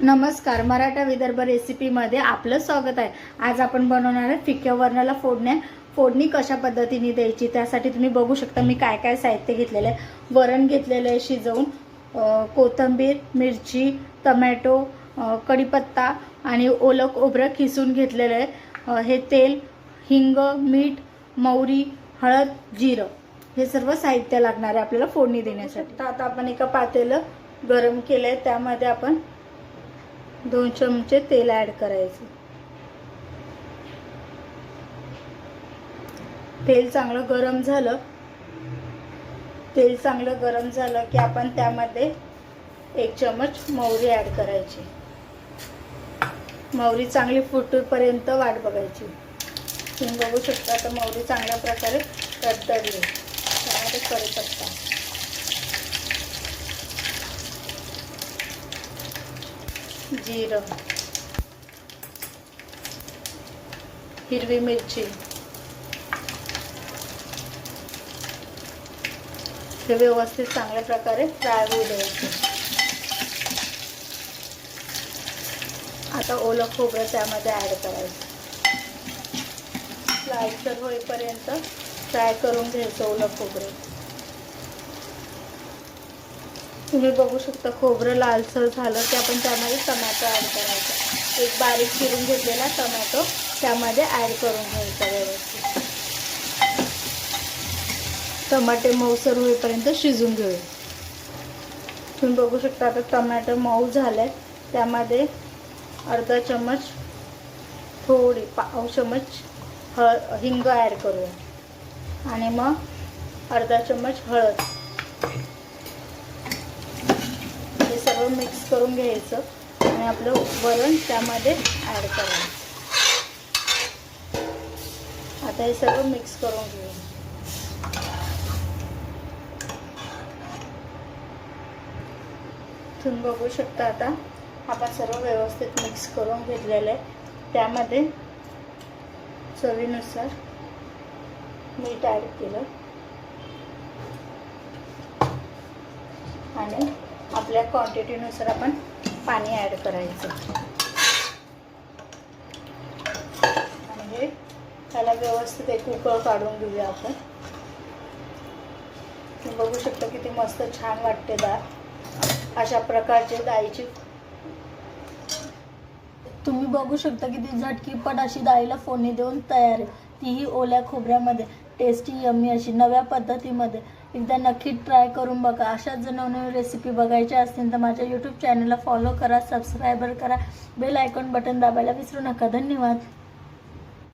नमस्कार मराठा विदर्भ रेसिपीमध्ये आपलं स्वागत आहे. आज आपण बनवणार आहे फिक्या वरणाला फोडण्या. फोडणी कशा पद्धतीने द्यायची त्यासाठी तुम्ही बघू शकता मी काय काय साहित्य घेतलेलं आहे. वरण घेतलेलं आहे शिजवून कोथंबीर कोथिंबीर मिरची टमॅटो कढीपत्ता आणि ओलं खोबरं खिसून घेतलेलं आहे. हे तेल हिंग मीठ मौरी हळद जिरं हे सर्व साहित्य लागणार आहे आपल्याला फोडणी देण्यासाठी. आता आपण एका पातेलं गरम केलं आहे त्यामध्ये आपण दोन चमचे तेल ॲड करायचे. तेल चांगलं गरम झालं. तेल चांगलं गरम झालं की आपण त्यामध्ये एक चमच मोहरी ॲड करायची. मोहरी चांगली फुटूपर्यंत वाट बघायची. तुम्ही बघू शकता तर मोहरी चांगल्या प्रकारे तडतडली त्यामध्ये करू शकता जिरं हिरवी मिरची हे व्यवस्थित चांगल्या प्रकारे फ्राय होऊ द्यायचे आता ओलं खोबरं त्यामध्ये ॲड करायचं. लालसर होईपर्यंत फ्राय करून घ्यायचं ओलं खोबरं. तुम्ही बघू शकता खोबरं लालसर झालं की आपण त्यामध्ये टमॅटो ॲड करायचा. एक बारीक चिरून घेतलेला टमॅटो त्यामध्ये ॲड करून घ्यायचा व्यवस्थित. टमाटे मऊसर होईपर्यंत शिजून घेऊया. तुम्ही बघू शकता आता टमॅटो मऊ झाले त्यामध्ये अर्धा चम्मच थोडी पाव चमच हळद हिंग ॲड करूया. आणि मग अर्धा चम्मच हळद. चांगलं मिक्स करून घ्यायचं आणि आपलं वरण त्यामध्ये ॲड करायचं. आता हे सर्व मिक्स करून घेऊ. तुम्ही बघू शकता आता आपण सर्व व्यवस्थित मिक्स करून घेतलेलं आहे. त्यामध्ये चवीनुसार मीठ ॲड केलं. आणि आपल्या क्वांटिटीनुसार आपण पाणी ॲड करायचं. म्हणजे त्याला व्यवस्थित एक उकळ काढून घेऊया आपण. तुम्ही बघू शकता किती मस्त छान वाटते डाळ अशा प्रकारचे डाळीची तुम्ही बघू शकता किती झटकीपट अशी डाळीला फोडणी देऊन तयार आहे. तीही ओल्या खोबऱ्यामध्ये. टेस्टी यम्मी अशी नव्या पद्धतीमध्ये. एकदा नक्की ट्राय करून बघा. अशाच जर नवनवीन रेसिपी बघायच्या असतील तर माझ्या यूट्यूब चॅनलला फॉलो करा सबस्क्रायबर करा. बेल आयकॉन बटन दाबायला विसरू नका. धन्यवाद.